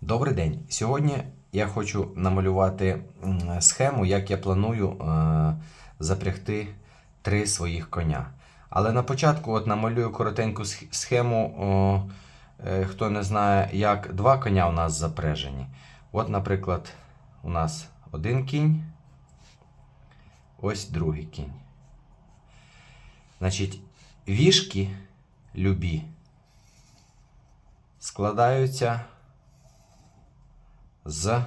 Добрий день. Сьогодні я хочу намалювати схему, як я планую е, запрягти три своїх коня. Але на початку от намалюю коротеньку схему. Е, хто не знає, як два коня у нас запряжені. От, наприклад, у нас один кінь, ось другий кінь. Значить, вішки любі складаються з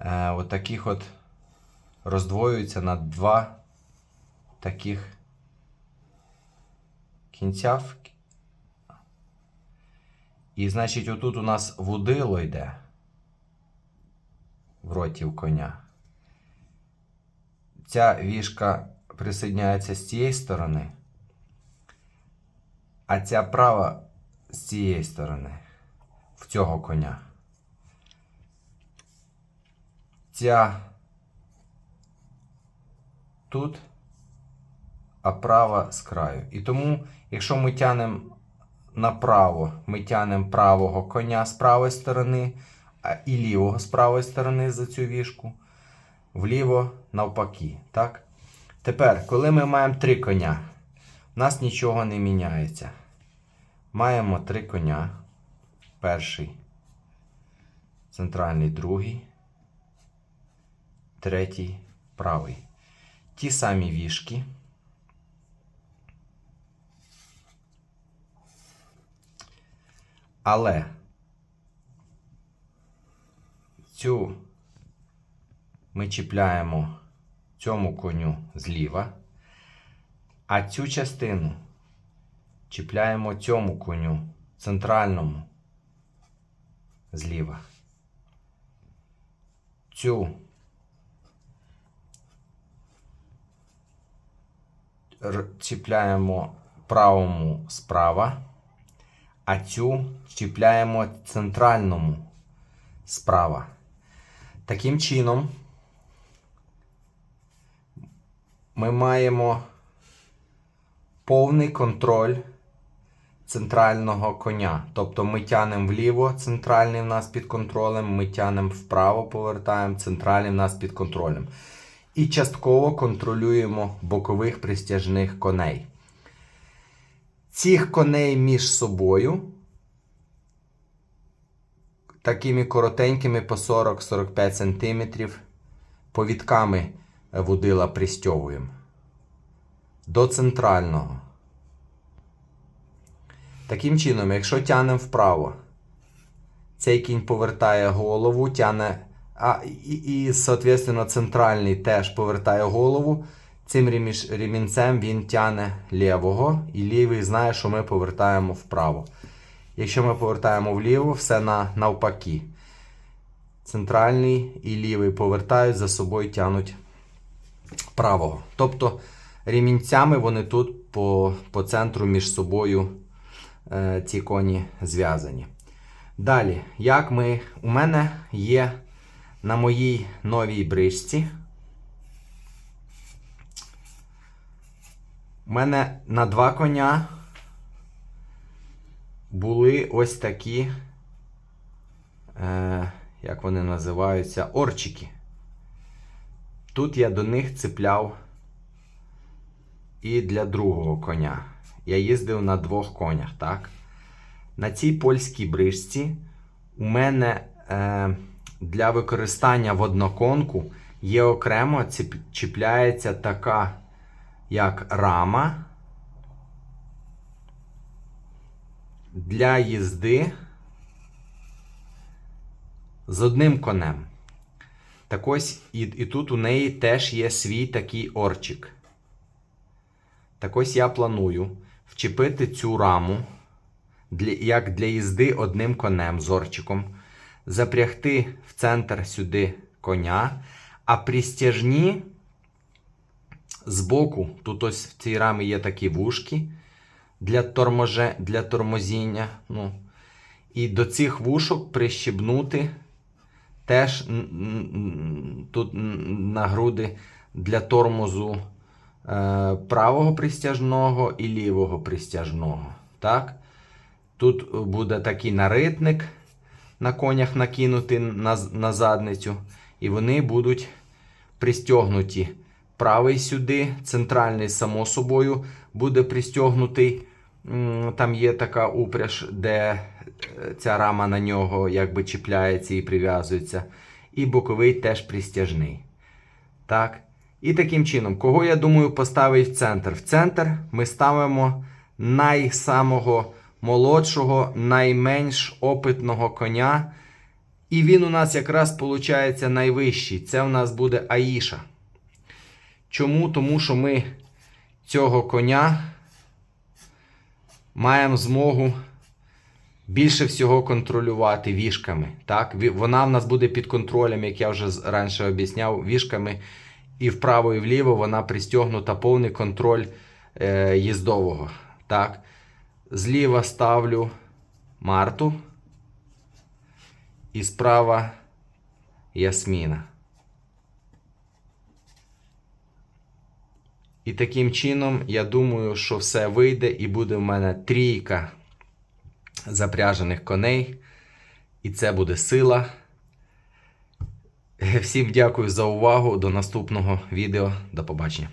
е, от таких от роздвоюються на два таких кінця. І, значить, отут у нас вудило йде в роті у коня. Ця вішка присоединяється з цієї сторони, а ця права з цієї сторони в цього коня. Ця тут, а права з краю. І тому, якщо ми тянемо направо, ми тянемо правого коня з правої сторони, а і лівого з правої сторони за цю вішку, вліво навпаки. Так? Тепер, коли ми маємо три коня, у нас нічого не міняється. Маємо три коня. Перший, центральний, другий, третій, правий. Ті самі вішки. Але цю ми чіпляємо цьому коню зліва, а цю частину чіпляємо цьому коню центральному зліва. Цю чіпляємо правому справа, а цю чіпляємо центральному справа. Таким чином ми маємо повний контроль центрального коня. Тобто ми тянемо вліво, центральний в нас під контролем, ми тянемо вправо, повертаємо, центральний в нас під контролем. І частково контролюємо бокових пристяжних коней. Цих коней між собою такими коротенькими по 40-45 см повідками вудила пристьовуємо до центрального. Таким чином, якщо тянемо вправо, цей кінь повертає голову, тяне, а, і, і, соответственно, центральний теж повертає голову. Цим ремінцем він тяне лівого, і лівий знає, що ми повертаємо вправо. Якщо ми повертаємо вліво, все на, навпаки. Центральний і лівий повертають за собою тянуть правого. Тобто ремінцями вони тут по, по центру між собою е, ці коні зв'язані. Далі, як ми. У мене є на моїй новій бричці. У мене на два коня були ось такі, е, як вони називаються, орчики. Тут я до них цепляв і для другого коня. Я їздив на двох конях, так? На цій польській брижці у мене е, для використання в одноконку є окремо чіпляється така, як рама для їзди з одним конем. Так ось і, і тут у неї теж є свій такий орчик. Так ось я планую вчепити цю раму для, як для їзди одним конем з орчиком, запрягти в центр сюди коня, а пристяжні збоку, тут ось в цій рамі є такі вушки для, торможе, для тормозіння. Ну, і до цих вушок прищебнути теж тут на груди для тормозу е, правого пристяжного і лівого пристяжного. Так? Тут буде такий наритник. На конях накинути на, на задницю, і вони будуть пристягнуті. Правий сюди, центральний, само собою, буде пристягнутий. Там є така упряж, де е, ця рама на нього якби чіпляється і прив'язується. І боковий теж пристяжний. Так. І таким чином, кого я думаю поставити в центр? В центр ми ставимо найсамого молодшого, найменш опитного коня. І він у нас якраз виходить найвищий. Це у нас буде Аїша. Чому? Тому що ми цього коня маємо змогу більше всього контролювати вішками. Так? Вона в нас буде під контролем, як я вже раніше об'ясняв, вішками. І вправо, і вліво вона пристягнута повний контроль е, їздового. Так? Зліва ставлю Марту. І справа Ясміна. І таким чином, я думаю, що все вийде і буде в мене трійка запряжених коней. І це буде сила. Всім дякую за увагу. До наступного відео. До побачення.